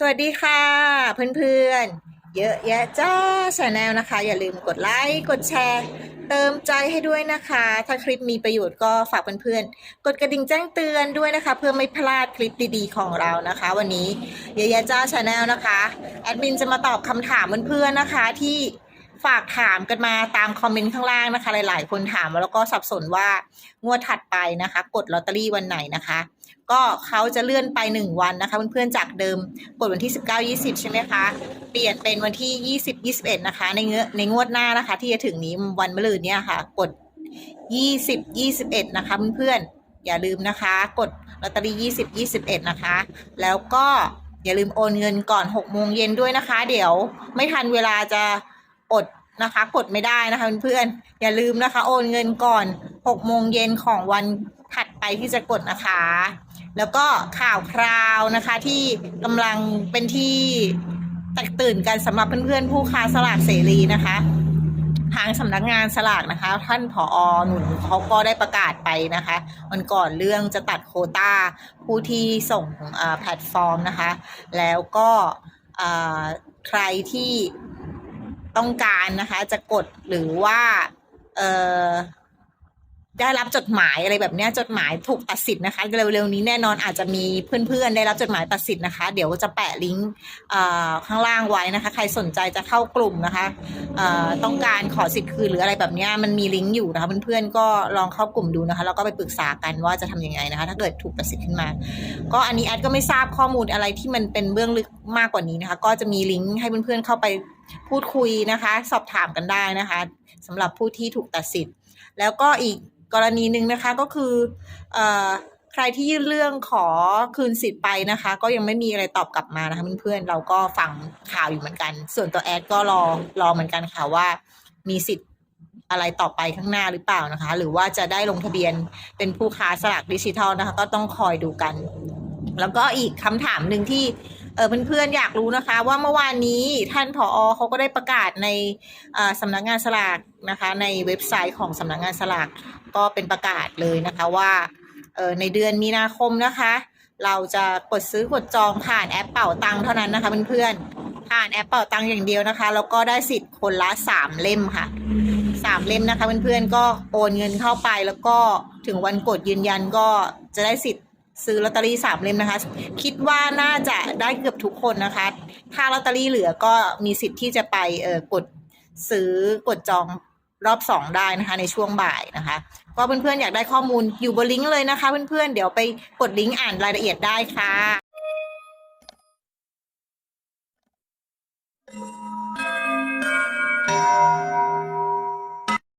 สวัสดีค่ะ เพื่อนๆ เยอะแยะจ้าชาแนลนะคะ อย่าลืมกดไลค์กดแชร์ เติมใจให้ด้วยนะคะ ถ้าคลิปมีประโยชน์ก็ฝากเพื่อนๆ กดกระดิ่งแจ้งเตือนด้วยนะคะ เพื่อไม่พลาดคลิปดีๆของเรานะคะ วันนี้เยอะแยะจ้าชาแนลนะคะแอดมินจะมาตอบคำถามเพื่อนๆนะคะที่ ฝากถามกันมาตามคอมเมนต์ข้างล่างนะคะ หลาย ๆ คนถามมาแล้วก็สับสนว่างวดถัดไปนะคะ กดลอตเตอรี่วันไหนนะคะ ก็เขาจะเลื่อนไป 1 วันนะคะ เพื่อนๆจากเดิมกดวันที่ 19 20 ใช่ไหมคะ เปลี่ยนเป็นวันที่ 20 21 นะคะ ในเงื้อในงวดหน้านะคะ ที่จะถึงนี้วันมะรืนเนี่ยค่ะ กด 20 21 นะคะเพื่อนๆอย่าลืมนะคะ กดลอตเตอรี่20 21 นะคะ แล้วก็อย่าลืมโอนเงินก่อน6โมงเย็นด้วยนะคะ เดี๋ยวไม่ทันเวลาจะ อดนะคะ กดไม่ได้นะคะเพื่อนๆอย่าลืมนะคะ โอนเงินก่อน6โมงเย็นของวันถัดไปที่จะกดนะคะ แล้วก็ข่าวคราวนะคะที่กำลังเป็นที่แตกตื่นกันสำหรับเพื่อนๆผู้ค้าสลากเสรีนะคะทางสำนักงานสลากนะคะ ท่านผออหนุนเขาก็ได้ประกาศไปนะคะวันก่อนเรื่องจะตัดโคตาผู้ที่ส่งแพลตฟอร์มนะคะ แล้วก็ใครที่ ต้องการนะคะ จะกดหรือว่าเอ่อได้รับจดหมายอะไรแบบนี้จดหมายถูกตัดสิทธิ์นะคะเร็วๆนี้แน่นอนอาจจะมีเพื่อนๆ ได้รับจดหมายตัดสิทธิ์นะคะ เดี๋ยวจะแปะลิงก์ข้างล่างไว้นะคะ ใครสนใจจะเข้ากลุ่มนะคะต้องการขอสิทธิ์คืนหรืออะไรแบบนี้มันมีลิงก์อยู่นะคะเพื่อนๆก็ลองเข้ากลุ่มดูนะคะแล้วก็ไปปรึกษากันว่าจะทำยังไงนะคะ ถ้าเกิดถูกตัดสิทธิ์ขึ้นมา ก็อันนี้แอดก็ไม่ทราบข้อมูลอะไรที่มันเป็นเบื้องลึกมากกว่านี้นะคะ ก็จะมีลิงก์ให้เพื่อนๆเข้าไป พูดคุยนะคะ สอบถามกันได้นะคะสำหรับผู้ที่ถูกตัดสิทธิ์ แล้วก็อีกกรณีหนึ่งนะคะก็คืออใครที่ยื่นเรื่องขอคืนสิทธิ์ไปนะคะ ก็ยังไม่มีอะไรตอบกลับมานะคะเพื่อนๆเราก็ฟังข่าวอยู่เหมือนกัน ส่วนตัวแอดก็รอรอเหมือนกันค่ะว่ามีสิทธิ์อะไรต่อไปข้างหน้าหรือเปล่านะคะ หรือว่าจะได้ลงทะเบียนเป็นผู้ค้าสลากดิจิทัลนะคะ ก็ต้องคอยดูกัน แล้วก็อีกคำถามหนึ่งที่ เออเพื่อนๆอยากรู้นะคะ ว่าเมื่อวานนี้ท่านผอเขาก็ได้ประกาศในสำนักงานสลากนะคะ ในเว็บไซต์ของสำนักงานสลากก็เป็นประกาศเลยนะคะว่าเออในเดือนมีนาคมนะคะ เราจะกดซื้อกดจองผ่านแอปเป่าตังเท่านั้นนะคะเพื่อนๆผ่านแอปเป่าตังอย่างเดียวนะคะแล้วก็ได้สิทธิ์คนละสามเล่มค่ะสามเล่มนะคะเพื่อนๆก็โอนเงินเข้าไปแล้วก็ถึงวันกดยืนยันก็จะได้สิทธิ์ ซื้อลอตเตอรี่สามเล่มนะคะ คิดว่าน่าจะได้เกือบทุกคนนะคะ ถ้าลอตเตอรี่เหลือก็มีสิทธิ์ที่จะไปเออกดซื้อกดจองรอบสองได้นะคะ ในช่วงบ่ายนะคะ ก็เพื่อนๆอยากได้ข้อมูลอยู่บนลิงก์เลยนะคะ เพื่อนๆเดี๋ยวไปกดลิงก์อ่านรายละเอียดได้ค่ะ